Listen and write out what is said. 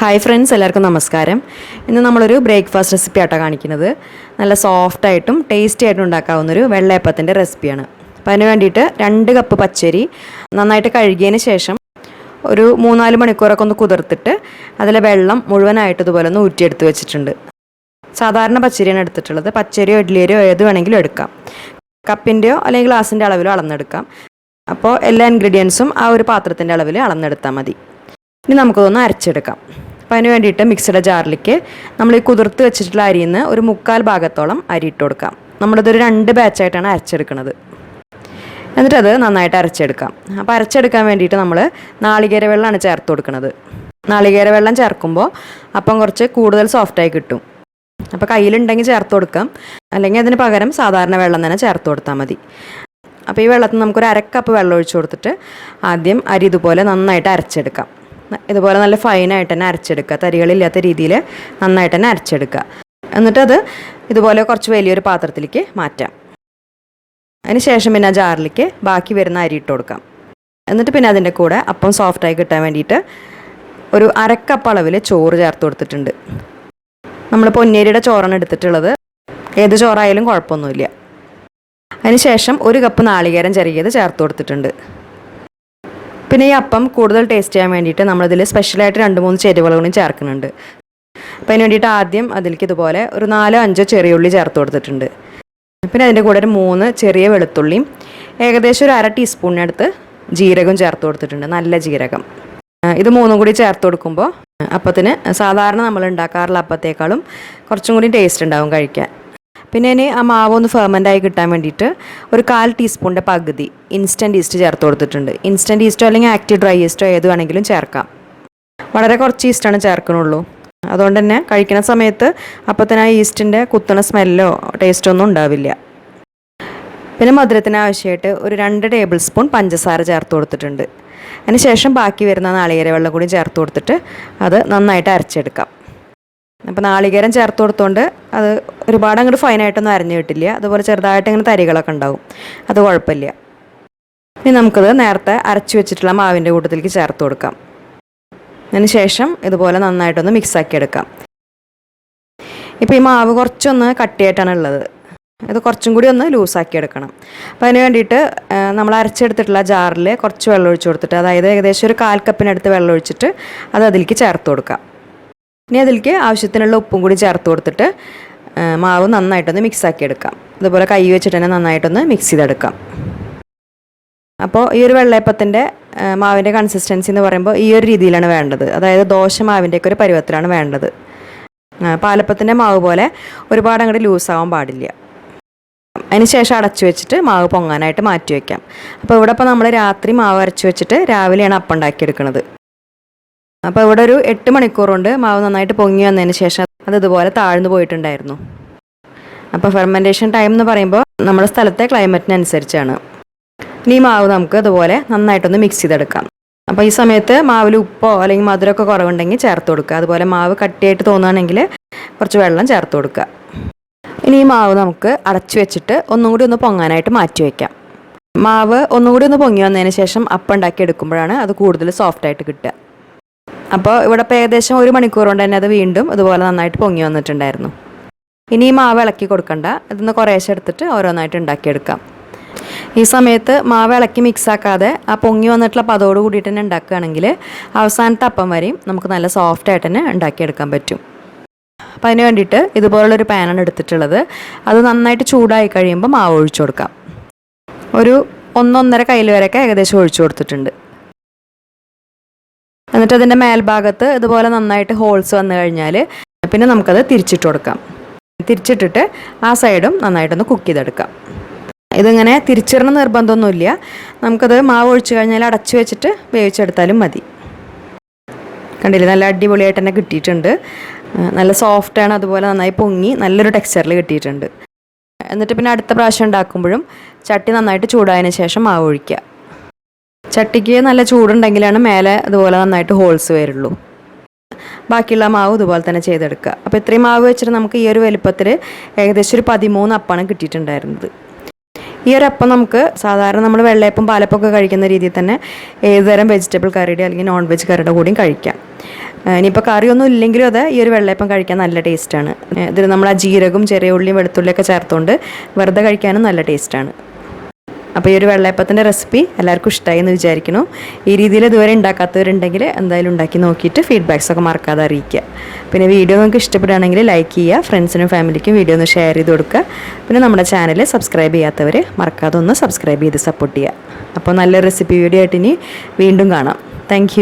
Hi friends എല്ലാവർക്കും നമസ്കാരം. ഇന്ന് നമ്മളൊരു ബ്രേക്ക്ഫാസ്റ്റ് റെസിപ്പി ആട്ടോ കാണിക്കുന്നത്. നല്ല സോഫ്റ്റായിട്ടും ടേസ്റ്റി ആയിട്ടും ഉണ്ടാക്കാവുന്നൊരു വെള്ളയപ്പത്തിന്റെ റെസിപ്പിയാണ് അപ്പോൾ അതിന് വേണ്ടിയിട്ട് രണ്ട് കപ്പ് പച്ചരി നന്നായിട്ട് കഴുകിയതിന് ശേഷം ഒരു മൂന്നാൽ മണിക്കൂറൊക്കെ ഒന്ന് കുതിർത്തിട്ട് അതിലെ വെള്ളം മുഴുവനായിട്ട് ഇതുപോലെ ഒന്ന് ഊറ്റിയെടുത്ത് വെച്ചിട്ടുണ്ട്. സാധാരണ പച്ചരിയാണ് എടുത്തിട്ടുള്ളത്. പച്ചരിയോ ഇഡ്ലിയരിയോ ഏത് വേണമെങ്കിലും എടുക്കാം. കപ്പിന്റെയോ അല്ലെങ്കിൽ ഗ്ലാസിന്റെ അളവിലോ അളന്നെടുക്കാം. അപ്പോൾ എല്ലാ ഇൻഗ്രീഡിയൻസും ആ ഒരു പാത്രത്തിന്റെ അളവിൽ അളന്നെടുത്താൽ മതി. ഇനി നമുക്കതൊന്ന് അരച്ചെടുക്കാം. അപ്പോൾ അതിന് വേണ്ടിയിട്ട് മിക്സിയുടെ ജാറിലേക്ക് നമ്മൾ ഈ കുതിർത്ത് വെച്ചിട്ടുള്ള അരിയിൽ നിന്ന് ഒരു മുക്കാൽ ഭാഗത്തോളം അരി ഇട്ട് കൊടുക്കാം. നമ്മളിതൊരു രണ്ട് ബാച്ചായിട്ടാണ് അരച്ചെടുക്കുന്നത്. എന്നിട്ടത് നന്നായിട്ട് അരച്ചെടുക്കാം. അപ്പോൾ അരച്ചെടുക്കാൻ വേണ്ടിയിട്ട് നമ്മൾ നാളികേര വെള്ളമാണ് ചേർത്ത് കൊടുക്കുന്നത്. നാളികേര വെള്ളം ചേർക്കുമ്പോൾ അപ്പം കുറച്ച് കൂടുതൽ സോഫ്റ്റായി കിട്ടും. അപ്പോൾ കയ്യിലുണ്ടെങ്കിൽ ചേർത്ത് കൊടുക്കാം. അല്ലെങ്കിൽ അതിന് പകരം സാധാരണ വെള്ളം തന്നെ ചേർത്ത് കൊടുത്താൽ മതി. അപ്പോൾ ഈ വെള്ളത്തിൽ നമുക്കൊരു അരക്കപ്പ് വെള്ളം ഒഴിച്ചു കൊടുത്തിട്ട് ആദ്യം അരി ഇതുപോലെ നന്നായിട്ട് അരച്ചെടുക്കാം. ഇതുപോലെ നല്ല ഫൈനായിട്ട് തന്നെ അരച്ചെടുക്കുക. തരികളില്ലാത്ത രീതിയിൽ നന്നായിട്ട് തന്നെ അരച്ചെടുക്കുക. എന്നിട്ടത് ഇതുപോലെ കുറച്ച് വലിയൊരു പാത്രത്തിലേക്ക് മാറ്റാം. അതിന് ശേഷം പിന്നെ ജാറിലേക്ക് ബാക്കി വരുന്ന അരി ഇട്ട് കൊടുക്കാം. എന്നിട്ട് പിന്നെ അതിന്റെ കൂടെ അപ്പം സോഫ്റ്റായി കിട്ടാൻ വേണ്ടിയിട്ട് ഒരു അരക്കപ്പ് അളവിൽ ചോറ് ചേർത്ത് കൊടുത്തിട്ടുണ്ട്. നമ്മൾ പൊന്നേരിയുടെ ചോറാണ് എടുത്തിട്ടുള്ളത്. ഏത് ചോറായാലും കുഴപ്പമൊന്നുമില്ല. അതിനുശേഷം ഒരു കപ്പ് നാളികേരം ചെറിയത് ചേർത്ത് കൊടുത്തിട്ടുണ്ട്. പിന്നെ ഈ അപ്പം കൂടുതൽ ടേസ്റ്റ് ചെയ്യാൻ വേണ്ടിയിട്ട് നമ്മളിതിൽ സ്പെഷ്യലായിട്ട് രണ്ട് മൂന്ന് ചേരുവകളും ചേർക്കുന്നുണ്ട്. അപ്പോൾ അതിന് വേണ്ടിയിട്ട് ആദ്യം അതിലേക്ക് ഇതുപോലെ ഒരു നാലോ അഞ്ചോ ചെറിയ ഉള്ളി ചേർത്ത് കൊടുത്തിട്ടുണ്ട്. പിന്നെ അതിന്റെ കൂടെ ഒരു മൂന്ന് ചെറിയ വെളുത്തുള്ളിയും ഏകദേശം ഒരു അര ടീസ്പൂണിനടുത്ത് ജീരകം ചേർത്ത് കൊടുത്തിട്ടുണ്ട് നല്ല ജീരകം. ഇത് മൂന്നും കൂടി ചേർത്ത് കൊടുക്കുമ്പോൾ അപ്പത്തിന് സാധാരണ നമ്മൾ ഉണ്ടാക്കാറുള്ള അപ്പത്തേക്കാളും കുറച്ചും കൂടി ടേസ്റ്റ് ഉണ്ടാവും കഴിക്കാൻ. പിന്നെ ഇനി ആ മാവ് ഒന്ന് ഫെർമെന്റായി കിട്ടാൻ വേണ്ടിയിട്ട് ഒരു കാൽ ടീസ്പൂണിന്റെ പകുതി ഇൻസ്റ്റന്റ് ഈസ്റ്റ് ചേർത്ത് കൊടുത്തിട്ടുണ്ട്. ഇൻസ്റ്റന്റ് ഈസ്റ്റോ അല്ലെങ്കിൽ ആക്റ്റീവ് ഡ്രൈ ഈസ്റ്റോ ഏത് വേണമെങ്കിലും ചേർക്കാം. വളരെ കുറച്ച് ഈസ്റ്റാണ് ചേർക്കണുള്ളൂ. അതുകൊണ്ട് തന്നെ കഴിക്കുന്ന സമയത്ത് അപ്പത്തിന് ആ ഈസ്റ്റിന്റെ കുത്തണ സ്മെല്ലോ ടേസ്റ്റോ ഒന്നും ഉണ്ടാവില്ല. പിന്നെ മധുരത്തിന് ആവശ്യമായിട്ട് ഒരു രണ്ട് ടേബിൾ സ്പൂൺ പഞ്ചസാര ചേർത്ത് കൊടുത്തിട്ടുണ്ട്. അതിന് ശേഷം ബാക്കി വരുന്ന നാളികേര വെള്ളം കൂടി ചേർത്ത് കൊടുത്തിട്ട് അത് നന്നായിട്ട് അരച്ചെടുക്കാം. അപ്പോൾ നാളികേരം ചേർത്ത് കൊടുത്തോണ്ട് അത് ഒരുപാട് അങ്ങോട്ട് ഫൈനായിട്ടൊന്നും അരഞ്ഞു കിട്ടില്ല. അതുപോലെ ചെറുതായിട്ട് ഇങ്ങനെ തരികളൊക്കെ ഉണ്ടാവും. അത് കുഴപ്പമില്ല. ഇനി നമുക്കത് നേരത്തെ അരച്ചു വെച്ചിട്ടുള്ള മാവിന്റെ കൂട്ടത്തിലേക്ക് ചേർത്ത് കൊടുക്കാം. അതിന് ശേഷം ഇതുപോലെ നന്നായിട്ടൊന്ന് മിക്സാക്കി എടുക്കാം. ഇപ്പോൾ ഈ മാവ് കുറച്ചൊന്ന് കട്ടിയായിട്ടാണ് ഉള്ളത്. ഇത് കുറച്ചും കൂടി ഒന്ന് ലൂസാക്കി എടുക്കണം. അപ്പോൾ അതിന് വേണ്ടിയിട്ട് നമ്മൾ അരച്ചെടുത്തിട്ടുള്ള ജാറിൽ കുറച്ച് വെള്ളം ഒഴിച്ച് കൊടുത്തിട്ട് അതായത് ഏകദേശം ഒരു കാൽ കപ്പിനടുത്ത് വെള്ളം ഒഴിച്ചിട്ട് അത് അതിലേക്ക് ചേർത്ത് കൊടുക്കാം. ഇനി അതിലേക്ക് ആവശ്യത്തിനുള്ള ഉപ്പും കൂടി ചേർത്ത് കൊടുത്തിട്ട് മാവ് നന്നായിട്ടൊന്ന് മിക്സ് ആക്കി എടുക്കാം അതുപോലെ കൈ വെച്ചിട്ട് തന്നെ നന്നായിട്ടൊന്ന് മിക്സ് ചെയ്തെടുക്കാം. അപ്പോൾ ഈ ഒരു വെള്ളയപ്പത്തിന്റെ മാവിന്റെ കൺസിസ്റ്റൻസി എന്ന് പറയുമ്പോൾ ഈ ഒരു രീതിയിലാണ് വേണ്ടത്. അതായത് ദോശ മാവിന്റെയൊക്കെ ഒരു പരുവത്തിലാണ് വേണ്ടത്. പാലപ്പത്തിന്റെ മാവ് പോലെ ഒരുപാട് അങ്ങോട്ട് ലൂസാവാൻ പാടില്ല. അതിന് ശേഷം അടച്ചു വെച്ചിട്ട് മാവ് പൊങ്ങാനായിട്ട് മാറ്റി വയ്ക്കാം അപ്പോൾ ഇവിടെ ഇപ്പോൾ നമ്മൾ രാത്രി മാവ് അരച്ചു വെച്ചിട്ട് രാവിലെയാണ് അപ്പം ഉണ്ടാക്കിയെടുക്കുന്നത് അപ്പോൾ ഇവിടെ ഒരു എട്ട് മണിക്കൂറുണ്ട്. മാവ് നന്നായിട്ട് പൊങ്ങി വന്നതിന് ശേഷം അത് ഇതുപോലെ താഴ്ന്നു പോയിട്ടുണ്ടായിരുന്നു. അപ്പോൾ ഫെർമെന്റേഷൻ ടൈം എന്ന് പറയുമ്പോൾ നമ്മുടെ സ്ഥലത്തെ ക്ലൈമറ്റിനനുസരിച്ചാണ് ഇനി മാവ് നമുക്ക് ഇതുപോലെ നന്നായിട്ടൊന്ന് മിക്സ് ചെയ്തെടുക്കാം. അപ്പോൾ ഈ സമയത്ത് മാവിൽ ഉപ്പോ അല്ലെങ്കിൽ മധുരമൊക്കെ കുറവുണ്ടെങ്കിൽ ചേർത്ത് കൊടുക്കുക. അതുപോലെ മാവ് കട്ടിയായിട്ട് തോന്നുകയാണെങ്കിൽ കുറച്ച് വെള്ളം ചേർത്ത് കൊടുക്കുക. ഇനി ഈ മാവ് നമുക്ക് അടച്ചു വെച്ചിട്ട് ഒന്നും കൂടി ഒന്ന് പൊങ്ങാനായിട്ട് മാറ്റി വയ്ക്കാം മാവ് ഒന്നുകൂടി ഒന്ന് പൊങ്ങി വന്നതിന് ശേഷം അപ്പം ഉണ്ടാക്കി എടുക്കുമ്പോഴാണ് അത് കൂടുതൽ സോഫ്റ്റായിട്ട് കിട്ടുക. അപ്പോൾ ഇവിടെ ഇപ്പോൾ ഏകദേശം ഒരു മണിക്കൂർ കൊണ്ട് തന്നെ അത് വീണ്ടും ഇതുപോലെ നന്നായിട്ട് പൊങ്ങി വന്നിട്ടുണ്ടായിരുന്നു. ഇനി ഈ മാവ് ഇളക്കി കൊടുക്കണ്ട. ഇതൊന്ന് കുറേശ്ശെ എടുത്തിട്ട് ഓരോന്നായിട്ട് ഉണ്ടാക്കിയെടുക്കാം. ഈ സമയത്ത് മാവ് ഇളക്കി മിക്സ് ആക്കാതെ ആ പൊങ്ങി വന്നിട്ടുള്ള പതോട് കൂടിയിട്ട് തന്നെ ഉണ്ടാക്കുകയാണെങ്കിൽ അവസാനത്തെ അപ്പം വരെയും നമുക്ക് നല്ല സോഫ്റ്റ് ആയിട്ട് തന്നെ ഉണ്ടാക്കിയെടുക്കാൻ പറ്റും. അപ്പം അതിന് വേണ്ടിയിട്ട് ഇതുപോലുള്ളൊരു പാനാണ് എടുത്തിട്ടുള്ളത്. അത് നന്നായിട്ട് ചൂടായി കഴിയുമ്പോൾ മാവ് ഒഴിച്ചു കൊടുക്കാം. ഒരു ഒന്നൊന്നര കയ്യിൽ വരെയൊക്കെ ഏകദേശം ഒഴിച്ചു കൊടുത്തിട്ടുണ്ട്. എന്നിട്ട് അതിന്റെ മേൽഭാഗത്ത് ഇതുപോലെ നന്നായിട്ട് ഹോൾസ് വന്നു കഴിഞ്ഞാൽ പിന്നെ നമുക്കത് തിരിച്ചിട്ട് കൊടുക്കാം. തിരിച്ചിട്ടിട്ട് ആ സൈഡും നന്നായിട്ടൊന്ന് കുക്ക് ചെയ്തെടുക്കാം. ഇതിങ്ങനെ തിരിച്ചിടണം നിർബന്ധമൊന്നുമില്ല. നമുക്കത് മാവ് ഒഴിച്ചു കഴിഞ്ഞാൽ അടച്ചു വെച്ചിട്ട് വേവിച്ചെടുത്താലും മതി. കണ്ടില്ലേ നല്ല അടിപൊളിയായിട്ട് തന്നെ കിട്ടിയിട്ടുണ്ട്. നല്ല സോഫ്റ്റാണ് അതുപോലെ നന്നായി പൊങ്ങി നല്ലൊരു ടെക്സ്ചറിൽ കിട്ടിയിട്ടുണ്ട്. എന്നിട്ട് പിന്നെ അടുത്ത പ്രാവശ്യം ഉണ്ടാക്കുമ്പോഴും ചട്ടി നന്നായിട്ട് ചൂടായതിന് ശേഷം മാവ് ഒഴിക്കുക. ചട്ടിക്ക് നല്ല ചൂടുണ്ടെങ്കിലാണ് മേലെ അതുപോലെ നന്നായിട്ട് ഹോൾസ് വരുള്ളൂ. ബാക്കിയുള്ള മാവ് ഇതുപോലെ തന്നെ ചെയ്തെടുക്കുക. അപ്പോൾ ഇത്രയും മാവ് വെച്ചിട്ട് നമുക്ക് ഈ ഒരു വലുപ്പത്തിൽ ഏകദേശം ഒരു പതിമൂന്ന് അപ്പാണ് കിട്ടിയിട്ടുണ്ടായിരുന്നത്. ഈ ഒരു അപ്പം നമുക്ക് സാധാരണ നമ്മൾ വെള്ളയപ്പം പാലപ്പം ഒക്കെ കഴിക്കുന്ന രീതിയിൽ തന്നെ ഏതുതരം വെജിറ്റബിൾ കറിയുടെ അല്ലെങ്കിൽ നോൺ വെജ് കറിയുടെ കൂടിയും കഴിക്കാം. ഇനിയിപ്പോൾ കറിയൊന്നും ഇല്ലെങ്കിലും അത് ഈ ഒരു വെള്ളയപ്പം കഴിക്കാൻ നല്ല ടേസ്റ്റാണ് ഇതിൽ നമ്മൾ ആ ജീരകവും ചെറിയ ഉള്ളിയും വെളുത്തുള്ളിയൊക്കെ ചേർത്തുകൊണ്ട് വെറുതെ കഴിക്കാനും നല്ല ടേസ്റ്റാണ് അപ്പോൾ ഈ ഒരു വെള്ളയപ്പത്തിന്റെ റെസിപ്പി എല്ലാവർക്കും ഇഷ്ടമായി എന്ന് വിചാരിക്കുന്നു. ഈ രീതിയിൽ ഇതുവരെ ഉണ്ടാക്കാത്തവരുണ്ടെങ്കിൽ എന്തായാലും ഉണ്ടാക്കി നോക്കിയിട്ട് ഫീഡ്ബാക്സ് ഒക്കെ മറക്കാതെ അറിയിക്കുക. പിന്നെ വീഡിയോ നിങ്ങൾക്ക് ഇഷ്ടപ്പെടുകയാണെങ്കിൽ ലൈക്ക് ചെയ്യുക ഫ്രണ്ട്സിനും ഫാമിലിക്കും വീഡിയോ ഒന്ന് ഷെയർ ചെയ്ത് കൊടുക്കുക. പിന്നെ നമ്മുടെ ചാനൽ സബ്സ്ക്രൈബ് ചെയ്യാത്തവർ മറക്കാതെ ഒന്ന് സബ്സ്ക്രൈബ് ചെയ്ത് സപ്പോർട്ട് ചെയ്യുക. അപ്പോൾ നല്ല റെസിപ്പി വീഡിയോ ആയിട്ട് ഇനി വീണ്ടും കാണാം. താങ്ക്